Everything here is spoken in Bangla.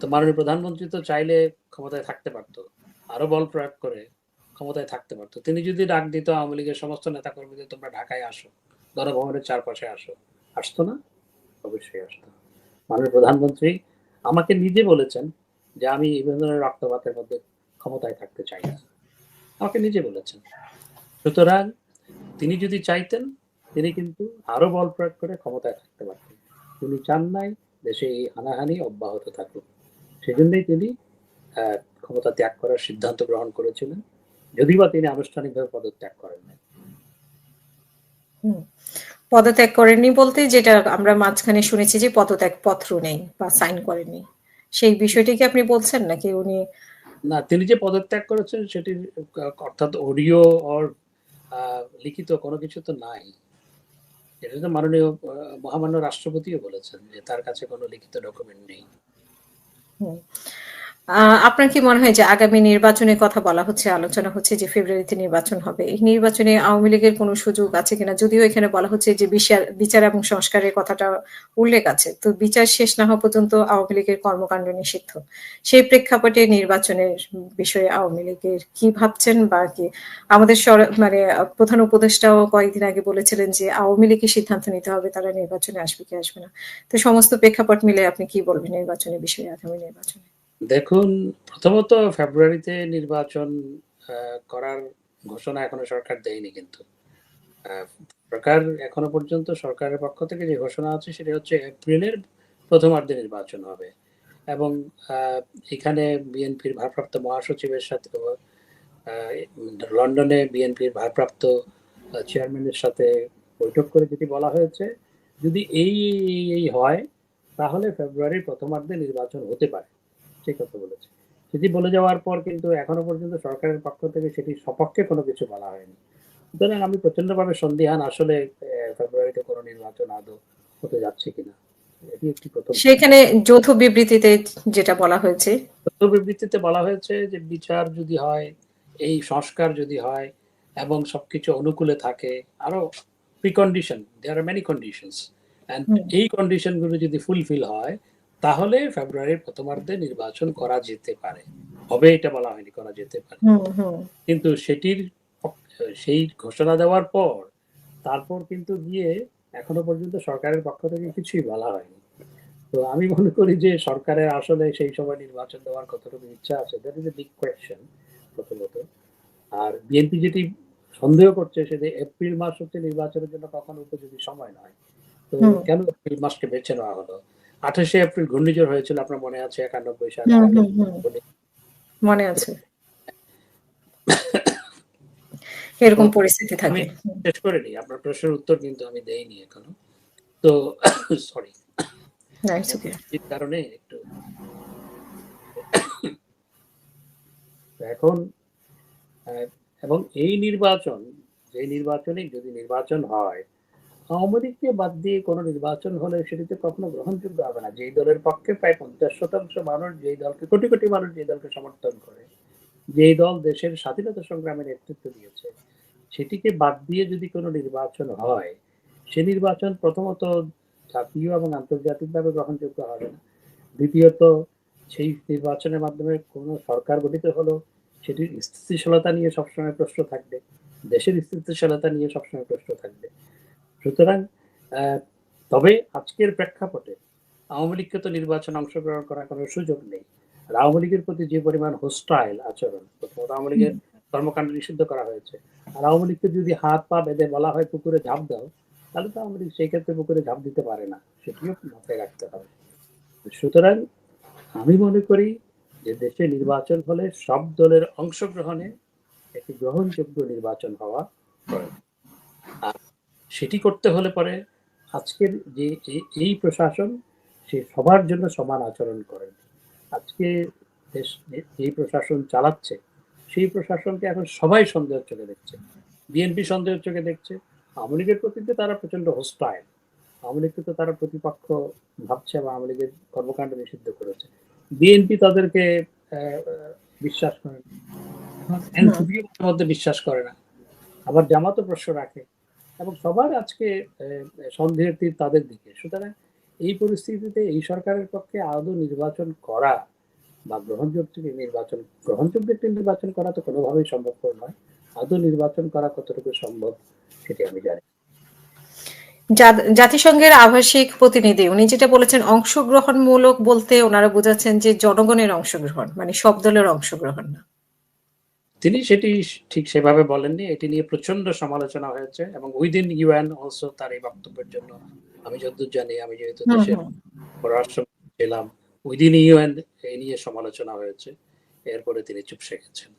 তো মাননীয় প্রধানমন্ত্রী তো চাইলে ক্ষমতায় থাকতে পারতো, আরও বল প্রয়োগ করে ক্ষমতায় থাকতে পারতো। তিনি যদি ডাক দিত আওয়ামী লীগের সমস্ত নেতা কর্মীদের তোমরা ঢাকায় আসো, গণভবনের চারপাশে আসো। আসতো না? অবশ্যই আসতো। মাননীয় প্রধানমন্ত্রী আমাকে নিজে বলেছেন যে আমি এই ধরনের রক্তপাতের মধ্যে ক্ষমতায় থাকতে চাই না। আমাকে নিজে বলেছেন। সুতরাং তিনি যদি চাইতেন, তিনি কিন্তু আরও বল প্রয়োগ করে ক্ষমতায় থাকতে পারতেন। তিনি চান নাই দেশে এই হানাহানি অব্যাহত থাকুক। সেজন্যই তিনি ক্ষমতা ত্যাগ করার সিদ্ধান্ত গ্রহণ করেছিলেন। যদিও বা তিনি আনুষ্ঠানিকভাবে পদত্যাগ করেন নাই। পদত্যাগ করেননি বলতে যেটা আমরা মাঝখানে শুনেছি যে পদত্যাগ পত্র নেই বা সাইন করেননি। সেই বিষয়টি কি আপনি বলছেন নাকি উনি না তিনি যে পদত্যাগ করেছেন সেটি অর্থাৎ অডিও অর লিখিত কোনো কিছু তো নাই। এটা তো মাননীয় মহামান্য রাষ্ট্রপতিও বলেছেন যে তার কাছে কোনো লিখিত ডকুমেন্ট নেই। Hmm. আপনার কি মনে হয় যে আগামী নির্বাচনের কথা বলা হচ্ছে, আলোচনা হচ্ছে যে ফেব্রুয়ারিতে নির্বাচন হবে? এই নির্বাচনে আওয়ামী লীগের কোনো সুযোগ আছে কিনা? যদিও এখানে বলা হচ্ছে যে বিচার বিচার এবং সংস্কারের কথাটা উল্লেখ আছে, তো বিচার শেষ না হওয়া পর্যন্ত আওয়ামী লীগের কর্মকাণ্ড নিষিদ্ধ। সেই প্রেক্ষাপটে নির্বাচনের বিষয়ে আওয়ামী লীগের কি ভাবছেন বা কি? আমাদের মানে প্রধান উপদেষ্টাও কয়েকদিন আগে বলেছিলেন যে আওয়ামী লীগের সিদ্ধান্ত নিতে হবে, তারা নির্বাচনে আসবে কি আসবে না। তো সমস্ত প্রেক্ষাপট মিলে আপনি কি বলবেন নির্বাচনের বিষয়ে, আগামী নির্বাচনে? দেখুন, প্রথমত ফেব্রুয়ারিতে নির্বাচন করার ঘোষণা এখনও সরকার দেয়নি কিন্তু। সরকার এখনও পর্যন্ত সরকারের পক্ষ থেকে যে ঘোষণা আছে সেটা হচ্ছে এপ্রিলের প্রথমার্ধে নির্বাচন হবে। এবং এখানে বিএনপির ভারপ্রাপ্ত মহাসচিবের সাথে লন্ডনে বিএনপির ভারপ্রাপ্ত চেয়ারম্যানের সাথে বৈঠক করে যেটি বলা হয়েছে, যদি এই এই হয়, তাহলে ফেব্রুয়ারির প্রথমার্ধে নির্বাচন হতে পারে। সেই কথা বলেছে। সেটি বলে যাওয়ার পর কিন্তু এখনও পর্যন্ত সরকারের পক্ষ থেকে সেটি সপক্ষে কোনো কিছু বলা হয়নি। সুতরাং আমি প্রচন্ডভাবে সন্দিহান আসলে ফেব্রুয়ারিতে কোনো নির্বাচন আদৌ হতে যাচ্ছে কিনা সেখানে যৌথ বিবৃতিতে যেটা বলা হয়েছে? তথ্য বিবৃতিতে বলা হয়েছে যে বিচার যদি হয় এই সংস্কার যদি হয় এবং সবকিছু অনুকূলে থাকে আরও precondition there are many conditions. এই কন্ডিশনগুলো যদি ফুলফিল হয় তাহলে ফেব্রুয়ারির প্রথমার্ধে নির্বাচন করা যেতে পারে। হবে এটা বলা হয়নি করা যেতে পারে। কিন্তু সেটির সেই ঘোষণা দেওয়ার পর তারপর কিন্তু গিয়ে এখনও পর্যন্ত সরকারের পক্ষ থেকে কিছুই বলা হয়নি। তো আমি মনে করি যে সরকারের আসলে সেই সময় নির্বাচন দেওয়ার কতটুকু ইচ্ছা আছে that is a big question প্রথমত। আর বিএনপি যেটি সন্দেহ করছে সেটা এপ্রিল মাস হচ্ছে নির্বাচনের জন্য কখনো উপযোগী সময় নয়। তো কেন এপ্রিল মাসকে বেছে নেওয়া হলো? আঠাশে এপ্রিল ঘূর্ণিঝড় হয়েছিল আপনার মনে আছে একানব্বই সালে। মনে আছে। এরকম পরিস্থিতি থাকে। শেষ করে নিই। আপনার প্রশ্নের উত্তর কিন্তু আমি দেইনি এখনও। তো সরি না, কারণে একটু এখন এবং এই নির্বাচন যে নির্বাচনে যদি নির্বাচন হয় আওয়ামী লীগকে বাদ দিয়ে কোনো নির্বাচন হলে সেটিতে কখনো গ্রহণযোগ্য হবে না। যেই দলের পক্ষে প্রায় পঞ্চাশ শতাংশ মানুষ, যেই দলকে, কোটি কোটি মানুষ যেই দলকে সমর্থন করে, যেই দল দেশের স্বাধীনতা সংগ্রামে নেতৃত্ব দিয়েছে, সেটিকে বাদ দিয়ে যদি কোনো নির্বাচন হয়, সে নির্বাচন প্রথমত জাতীয় এবং আন্তর্জাতিকভাবে গ্রহণযোগ্য হবে না। দ্বিতীয়ত, সেই নির্বাচনের মাধ্যমে কোনো সরকার গঠিত হলো, সেটির স্থিতিশীলতা নিয়ে সবসময় প্রশ্ন থাকবে। দেশের স্থিতিশীলতা নিয়ে সবসময় প্রশ্ন থাকবে। সুতরাং তবে আজকের প্রেক্ষাপটে আওয়ামী লীগকে তো নির্বাচনে অংশগ্রহণ করার কোনো সুযোগ নেই। আর আওয়ামী লীগের প্রতি যে পরিমাণ হোস্টাইল আচরণ, প্রথমত আওয়ামী লীগের কর্মকাণ্ড নিষিদ্ধ করা হয়েছে। আর আওয়ামী লীগকে যদি হাত পা বেঁধে বলা হয় পুকুরে ঝাঁপ দাও, তাহলে তো আওয়ামী লীগ সেই ক্ষেত্রে পুকুরে ঝাঁপ দিতে পারে না, সেটিও মাথায় রাখতে হবে। সুতরাং আমি মনে করি যে দেশে নির্বাচন হলে সব দলের অংশগ্রহণে একটি গ্রহণযোগ্য নির্বাচন হওয়া প্রয়োজন। সেটি করতে হলে পরে আজকের যে এই- প্রশাসন, সে সবার জন্য সমান আচরণ করেন আজকে দেশ এই প্রশাসন চালাচ্ছে, সেই প্রশাসনকে এখন সবাই সন্দেহের চোখে দেখছে। বিএনপি সন্দেহের চোখে দেখছে, আওয়ামী লীগের প্রতি তো তারা প্রচণ্ড হোস্টাইল আওয়ামী লীগকে তো তারা প্রতিপক্ষ ভাবছে বা আওয়ামী লীগের কর্মকাণ্ড নিষিদ্ধ করেছে। বিএনপি তাদেরকে বিশ্বাস করে না। মধ্যে বিশ্বাস করে না। আবার জামাতও প্রশ্ন রাখে এবং সবার আজকে সন্দেহের তীর তাদের দিকে। সুতরাং এই পরিস্থিতিতে এই সরকারের পক্ষে আদৌ নির্বাচন করা বা গ্রহণযোগ্য নির্বাচন, গ্রহণযোগ্য একটি নির্বাচন করা তো কোনোভাবেই সম্ভবপর নয়। আদৌ নির্বাচন করা কতটুকু সম্ভব সেটি আমি জানি জাতিসংঘের আভাসিক প্রতিনিধি, উনি যেটা বলেছেন, অংশগ্রহণমূলক বলতে ওনারা বোঝাচ্ছেন যে জনগণের অংশগ্রহণ মানে সব দলের অংশগ্রহণ না। তিনি সেটি ঠিক সেভাবে বলেননি। এটি নিয়ে প্রচণ্ড সমালোচনা হয়েছে এবং উইদিন ইউএন অলসো তার এই বক্তব্যের জন্য আমি যতদূর জানি আমি যেহেতু দেশের। পররাষ্ট্র ছিলাম উইদিন ইউএন এই নিয়ে সমালোচনা হয়েছে। এরপরে তিনি চুপ গেছেন।